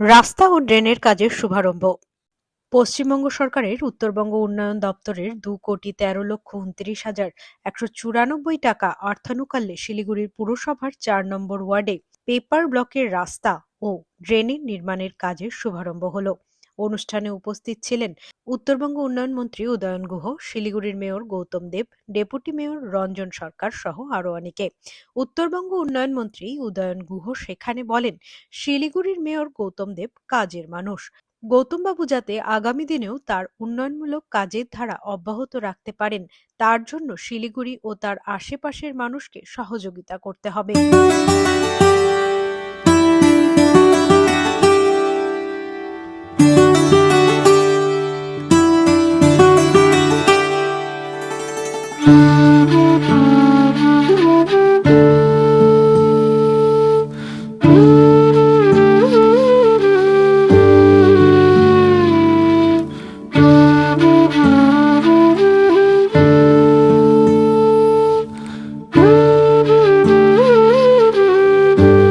রাস্তা ও ড্রেনের কাজের শুভারম্ভ। পশ্চিমবঙ্গ সরকারের উত্তরবঙ্গ উন্নয়ন দপ্তরের দু কোটি তেরো লক্ষ উনত্রিশ হাজার একশো চুরানব্বই টাকা অর্থানুকাল্যে শিলিগুড়ির পুরসভার চার নম্বর ওয়ার্ডে পেপার ব্লকের রাস্তা ও ড্রেনের নির্মাণের কাজের শুভারম্ভ হলো। অনুষ্ঠানে উপস্থিত ছিলেন উত্তরবঙ্গ উন্নয়ন মন্ত্রী উদয়ন গুহ, শিলিগুড়ির mayor Gautam Deb, deputy mayor Ranjan Sarkar সহ আরও অনেকে। উত্তরবঙ্গ উন্নয়ন মন্ত্রী উদয়ন গুহ সেখানে বলেন, শিলিগুড়ির মেয়র গৌতম দেব কাজের মানুষ। গৌতমবাবু যাতে আগামী দিনেও তার উন্নয়নমূলক কাজের ধারা অব্যাহত রাখতে পারেন, তার জন্য শিলিগুড়ি ও তার আশেপাশের মানুষকে সহযোগিতা করতে হবে।